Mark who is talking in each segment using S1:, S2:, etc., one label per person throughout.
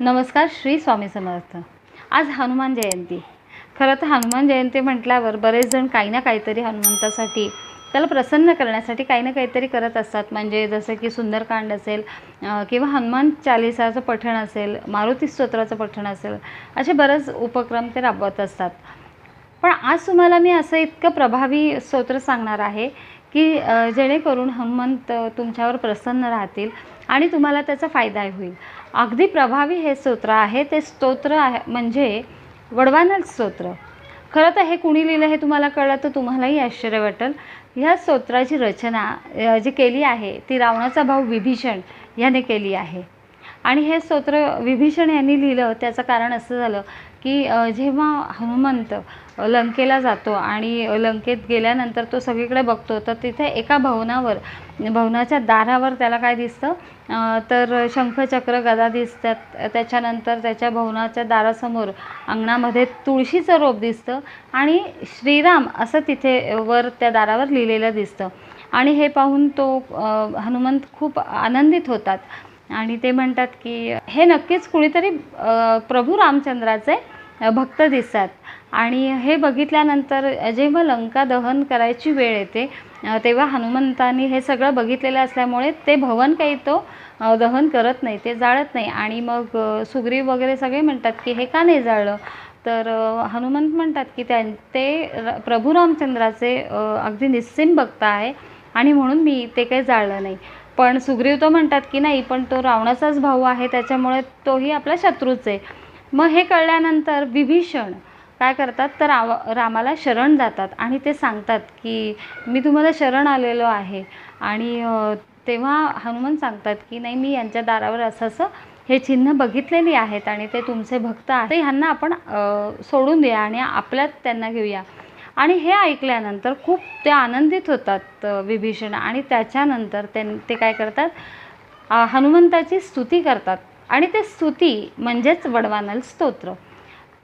S1: नमस्कार श्री स्वामी समर्थ. आज हनुमान जयंती. खरं तर हनुमान जयंती म्हटल्यावर बरेच जण काही ना काहीतरी हनुमंतासाठी त्याला प्रसन्न करण्यासाठी काही ना काहीतरी करत असतात. म्हणजे जसं की सुंदरकांड असेल किंवा हनुमान चालिसाचं पठण असेल मारुती स्तोत्राचं पठण असेल असे बरेच उपक्रम ते राबवत असतात. पण आज तुम्हाला मी असं इतकं प्रभावी स्तोत्र सांगणार आहे की जेणेकरून हनुमंत तुमच्यावर प्रसन्न राहतील. आणि तुम्हाला त्याचा फायदा होईल. अगदी प्रभावी हे स्तोत्र आहे. ते स्तोत्र आहे म्हणजे वडवानल स्तोत्र. खरं तर हे कुणी लिहिलं हे तुम्हाला कळलं तर तुम्हालाही आश्चर्य वाटेल. ह्या स्तोत्राची रचना जी केली आहे ती रावणाचा भाऊ विभीषण याने केली आहे. आणि हे स्तोत्र विभीषण यांनी लिहिलं त्याचं कारण असं झालं की जेव्हा हनुमंत लंकेला जातो आणि लंकेत गेल्यानंतर तो सगळीकडे बघतो तर तिथे एका भवनावर भवनाच्या दारावर त्याला काय दिसतं? तर शंखचक्र गदा दिसतात त्याच्यानंतर त्याच्या भवनाच्या दारासमोर अंगणामध्ये तुळशीचं रोप दिसतं आणि श्रीराम असं तिथे वर त्या दारावर लिहिलेलं दिसतं. आणि हे पाहून तो हनुमंत खूप आनंदित होतात. आणि ते म्हणतात की हे नक्कीच कुणीतरी प्रभू रामचंद्राचे भक्त दिसतात. आणि हे बघितल्यानंतर जेव्हा लंका दहन करायची वेळ येते तेव्हा हनुमंतांनी हे सगळं बघितलेलं असल्यामुळे ते भवन काही तो दहन करत नाही ते जाळत नाही. आणि मग सुग्रीव वगैरे सगळे म्हणतात की हे का नाही जाळलं? तर हनुमंत म्हणतात की त्यां ते र- प्रभू रामचंद्राचे अगदी निस्सिम भक्त आहे आणि म्हणून मी ते काही जाळलं नाही. पण सुग्रीव तो म्हणतात की नाही पण तो रावणाचाच भाऊ आहे त्याच्यामुळे तोही आपला शत्रूच आहे. मग हे कळल्यानंतर विभीषण काय करतात तर राव रामाला शरण जातात आणि ते सांगतात की मी तुम्हाला शरण आलेलो आहे. आणि तेव्हा हनुमान सांगतात की नाही मी यांच्या दारावर असं असं हे चिन्ह बघितलेली आहेत आणि ते तुमचे भक्त आहेत. ह्यांना आपण सोडून द्या आणि आपल्यात त्यांना घेऊया. आणि हे ऐकल्यानंतर खूप ते आनंदित होतात विभीषण. आणि त्याच्यानंतर त्यां ते काय करतात? हनुमंताची स्तुती करतात. आणि ते स्तुती म्हणजेच वडवानल स्तोत्र.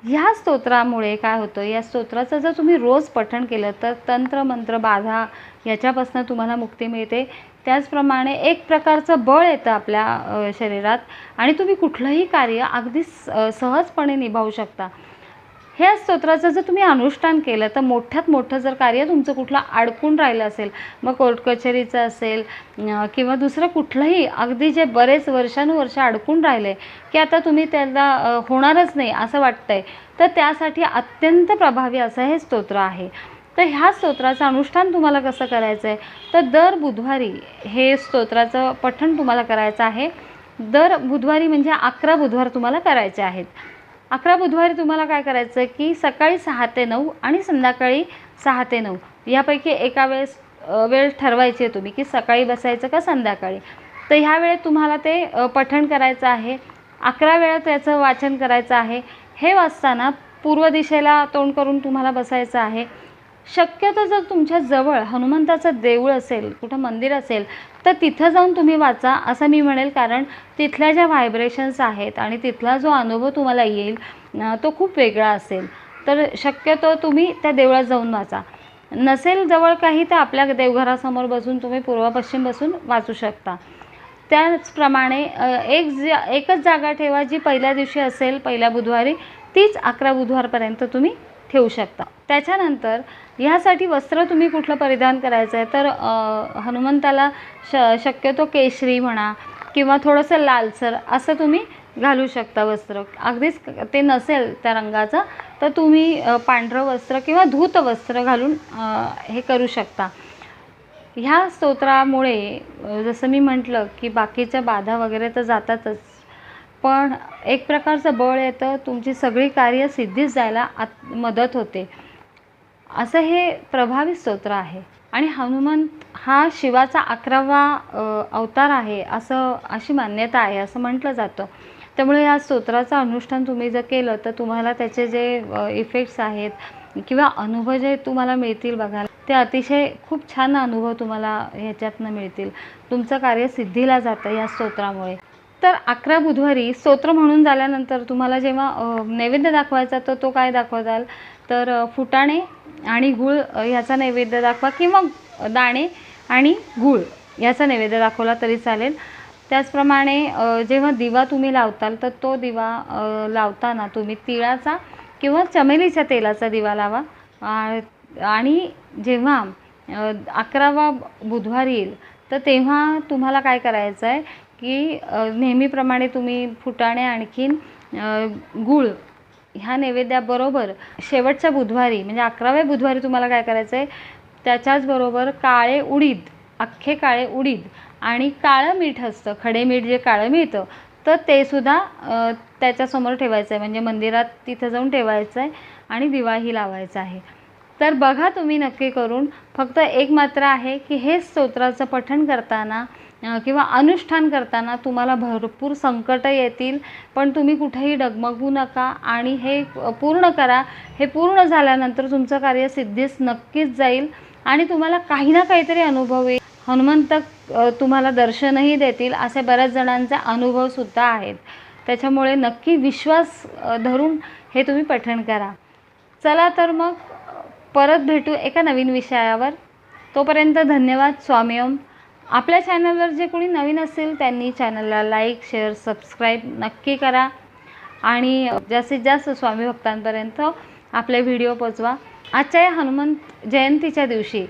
S1: ह्या स्तोत्रामुळे काय होतं? या स्तोत्राचं जर तुम्ही रोज पठण केलं तर तंत्र मंत्र बाधा याच्यापासून तुम्हाला मुक्ती मिळते. त्याचप्रमाणे एक प्रकारचं बळ येतं आपल्या शरीरात. आणि तुम्ही कुठलंही कार्य अगदी स सहजपणे निभावू शकता. ह्या स्तोत्राचं जर तुम्ही अनुष्ठान केलं तर मोठ्यात मोठं जर कार्य तुमचं कुठलं अडकून राहिलं असेल मग कोर्ट कचेरीचं असेल किंवा दुसरं कुठलंही अगदी जे बरेच वर्षानुवर्ष अडकून राहिले की आता तुम्ही त्याला होणारच नाही असं वाटतंय तर त्यासाठी अत्यंत प्रभावी असं हे स्तोत्र आहे. तर ह्या स्तोत्राचं अनुष्ठान तुम्हाला कसं करायचं आहे तर दर बुधवारी हे स्तोत्राचं पठण तुम्हाला करायचं आहे. दर बुधवारी म्हणजे अकरा बुधवार तुम्हाला करायचे आहेत. अकरा बुधवारी तुम्हाला काय करायचं आहे की सकाळी सहा ते नऊ आणि संध्याकाळी सहा ते नऊ. यापैकी एका वेळेस वेळ ठरवायची आहे तुम्ही की सकाळी बसायचं का संध्याकाळी. तर ह्या वेळेत तुम्हाला ते पठण करायचं आहे. अकरा वेळा त्याचं वाचन करायचं आहे. हे वाचताना पूर्व दिशेला तोंड करून तुम्हाला बसायचं आहे. शक्यतो जर तुमच्या जवळ हनुमंताचं देऊळ असेल कुठं मंदिर असेल तर तिथं जाऊन तुम्ही वाचा असं मी म्हणेल. कारण तिथल्या ज्या व्हायब्रेशन्स आहेत आणि तिथला जो अनुभव तुम्हाला येईल तो खूप वेगळा असेल. तर शक्यतो तुम्ही त्या देवळात जाऊन वाचा. नसेल जवळ काही तर आपल्या देवघरासमोर बसून तुम्ही पूर्व पश्चिम बसून वाचू शकता. त्याचप्रमाणे एक जा एकच जागा ठेवा जी पहिल्या दिवशी असेल पहिल्या बुधवारी तीच अकरा बुधवारपर्यंत तुम्ही ठेवू शकता. त्याच्यानंतर ह्यासाठी वस्त्र तुम्ही कुठलं परिधान करायचं आहे? तर हनुमंताला श शक्यतो केशरी म्हणा किंवा थोडंसं लालसर असं तुम्ही घालू शकता वस्त्र. अगदीच ते नसेल त्या रंगाचं तर तुम्ही पांढरं वस्त्र किंवा धूत वस्त्र घालून हे करू शकता. ह्या स्तोत्रामुळे जसं मी म्हटलं की बाकीच्या बाधा वगैरे तर जातातच. पण एक प्रकारचं बळ येतं तुमची सगळी कार्य सिद्धीच जायला आत मदत होते. असं हे प्रभावी स्तोत्र आहे. आणि हनुमंत हा शिवाचा अकरावा अवतार आहे असं अशी मान्यता आहे असं म्हटलं जातं. त्यामुळे या स्तोत्राचं अनुष्ठान तुम्ही जर केलं तर तुम्हाला त्याचे जे इफेक्ट्स आहेत किंवा अनुभव जे तुम्हाला मिळतील बघायला ते अतिशय खूप छान अनुभव तुम्हाला ह्याच्यातनं मिळतील. तुमचं कार्य सिद्धीला जातं या स्तोत्रामुळे. तर अकरा बुधवारी स्तोत्र म्हणून झाल्यानंतर तुम्हाला जेव्हा नैवेद्य दाखवायचा तर तो काय दाखवताल? तर फुटाणे आणि गूळ ह्याचा नैवेद्य दाखवा किंवा दाणे आणि गूळ याचा नैवेद्य दाखवला तरी चालेल. त्याचप्रमाणे जेव्हा दिवा तुम्ही लावताल तर तो दिवा लावताना तुम्ही तिळाचा किंवा चमेलीच्या तेलाचा दिवा लावा. आणि जेव्हा अकरावा बुधवार येईल तर तेव्हा तुम्हाला काय करायचं आहे की नेहमीप्रमाणे तुम्ही फुटाणे आणखीन गूळ ह्या नैवेद्याबरोबर शेवटच्या बुधवारी म्हणजे अकराव्या बुधवारी तुम्हाला काय करायचं आहे त्याच्याचबरोबर काळे उडीद अख्खे काळे उडीद आणि काळं मीठ असतं खडे मीठ जे काळं मिळतं तर ते सुद्धा त्याच्यासमोर ठेवायचं आहे म्हणजे मंदिरात तिथं जाऊन ठेवायचं आहे आणि दिवाही लावायचा आहे. तर बघा तुम्ही नक्की करून. फक्त एक मात्र आहे की हे स्तोत्राचं पठण करताना किंवा अनुष्ठान करताना तुम्हाला भरपूर संकटं येतील. पण तुम्ही कुठेही डगमगू नका आणि हे पूर्ण करा. हे पूर्ण झाल्यानंतर तुमचं कार्य सिद्धीस नक्कीच जाईल आणि तुम्हाला काही ना काहीतरी अनुभव येईल. हनुमंत तुम्हाला दर्शनही देतील असे बऱ्याच जणांचे अनुभवसुद्धा आहेत. त्याच्यामुळे नक्की विश्वास धरून हे तुम्ही पठण करा. चला तर मग परत भेटू एका नवीन विषयावर. तोपर्यंत धन्यवाद स्वामी ओम. आपल्या चॅनलवर जे कोणी नवीन असेल त्यांनी चॅनलला लाईक शेअर सबस्क्राईब नक्की करा. आणि जास्तीत जास्त स्वामी भक्तांपर्यंत आपले व्हिडिओ पोचवा. आजच्या या हनुमंत जयंतीच्या दिवशी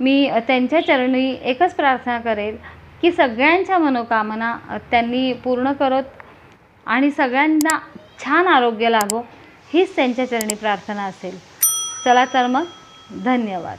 S1: मी त्यांच्या चरणी एकच प्रार्थना करेल की सगळ्यांच्या मनोकामना त्यांनी पूर्ण करत आणि सगळ्यांना छान आरोग्य लाभो हीच त्यांच्या चरणी प्रार्थना असेल. चला तर मग धन्यवाद.